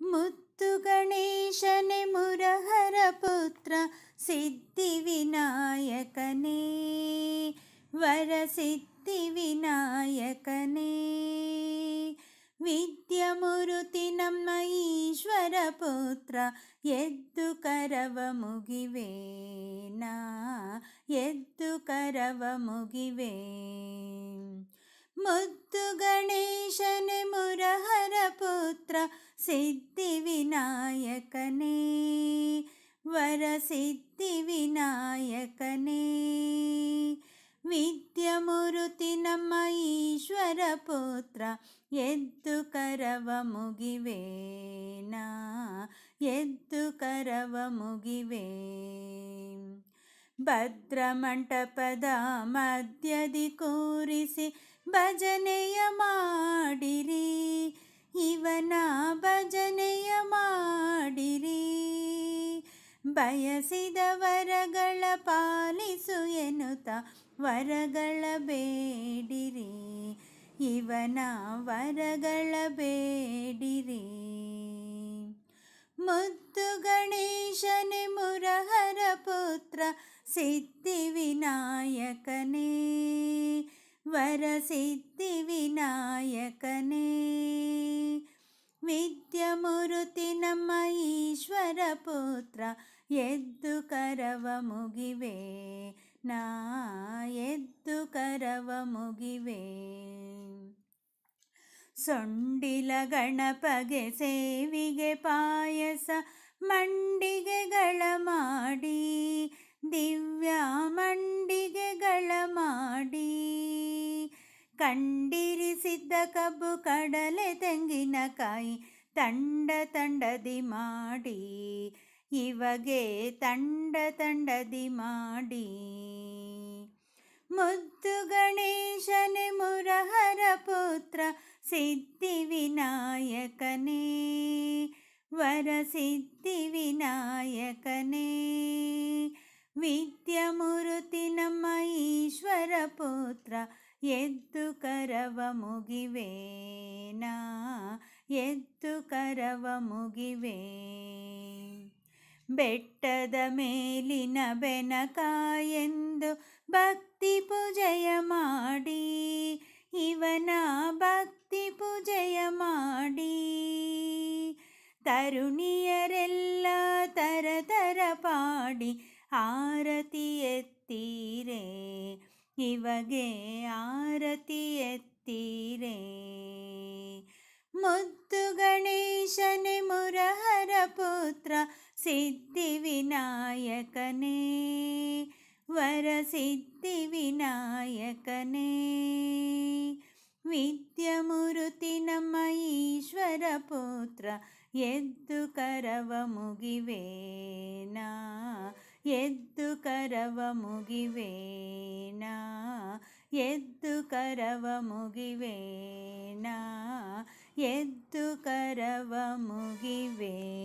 ಮುತ್ತು ಗಣೇಶನೆ ಮುರಹರ ಪುತ್ರ ಸಿದ್ಧಿವಿನಾಯಕನೇ ವರ ಸಿದ್ಧಿವಿನಾಯಕನೇ ವಿದ್ಯಮುರುತಿ ನಮ್ಮ ಈಶ್ವರ ಪುತ್ರ ಎದ್ದು ಕರವ ಮುಗಿವೇನಾ ಎದ್ದು ಕರವ ಮುಗಿವೆ ಮುದ್ದು ಗಣೇಶನೆ ಮುರಹರ ಪುತ್ರ ಸಿದ್ಧಿವಿನಾಯಕನೇ ವರ ಸಿದ್ಧಿವಿನಾಯಕನೇ ವಿದ್ಯಮುರುತಿ ನಮ್ಮ ಈಶ್ವರ ಪುತ್ರ ಎದ್ದು ಕರವ ಮುಗಿವೇನಾ ಎದ್ದು ಕರವ ಮುಗಿವೆ ಭದ್ರಮಂಟಪದ ಮಧ್ಯದಿ ಕೂರಿಸಿ ಭಜನೆಯ ಮಾಡಿರಿ. ಇವನ ಭಜನೆಯ ಮಾಡಿರಿ. ಬಯಸಿದ ವರಗಳ ಪಾಲಿಸು ಎನ್ನುತ್ತ ವರಗಳ ಬೇಡಿರಿ. ಇವನ ವರಗಳ ಬೇಡಿರಿ. ಪುತ್ರ ಸಿದ್ಧಿವಿನಾಯಕನೇ ವರ ಸಿದ್ಧಿವಿನಾಯಕನೇ ವಿದ್ಯಮುರುತಿ ನಮ್ಮ ಈಶ್ವರ ಪುತ್ರ, ಎದ್ದು ಕರವ ಮುಗಿವೆ. ನಾ ಎದ್ದು ಕರವ ಮುಗಿವೆ. ಸೊಂಡಿಲ ಗಣಪಗೆ ಸೇವಿಗೆ ಪಾಯಸ, ಮಂಡಿಗೆಗಳ ಮಾಡಿ ಕಂಡಿರಿಸಿದ್ದ ಕಬ್ಬು ಕಡಲೆ ತೆಂಗಿನಕಾಯಿ ತಂಡ ತಂಡದಿ ಮಾಡಿ. ಇವಗೆ ತಂಡ ತಂಡದಿ ಮಾಡಿ. ಮುದ್ದು ಗಣೇಶನೆ ಮುರಹರ ಪುತ್ರ ಸಿದ್ಧಿವಿನಾಯಕನೇ ವರ ಸಿದ್ಧಿವಿನಾಯಕನೇ ವಿದ್ಯಮುರುತಿ ನಮ್ಮ ಈಶ್ವರ ಪುತ್ರ ಎದ್ದು ಕರವ ಮುಗಿವೇನಾ ಎದ್ದು ಕರವ ಮುಗಿವೇ. ಬೆಟ್ಟದ ಮೇಲಿನ ಬೆನಕಾಯೆಂದು ಭಕ್ತಿ ಪೂಜೆಯ ಮಾಡಿ, ಇವನ ಭಕ್ತಿ ಪೂಜೆಯ ಮಾಡಿ. ತರುಣಿಯರೆಲ್ಲ ತರ ತರ ಪಾಡಿ, ಆರತಿ ಎತ್ತೀರೆ, ಇವಗೆ ಆರತಿ ಎತ್ತೀರೆ? ಮುದ್ದು ಗಣೇಶನೆ ಮುರಹರ ಪುತ್ರ ಸಿದ್ಧಿವಿನಾಯಕನೇ ವರ ಸಿದ್ಧಿವಿನಾಯಕನೇ ವಿದ್ಯಮುರುತಿ ನಮ್ಮ ಈಶ್ವರ ಪುತ್ರ, ಎದ್ದು ಕರವ ಮುಗಿವೇನಾ? ಎದ್ದು ಕರವ ಮುಗಿವೇನಾ? ಎದ್ದು ಕರವ ಮುಗಿವೇನ? ಎದ್ದು ಕರವ ಮುಗಿವೇ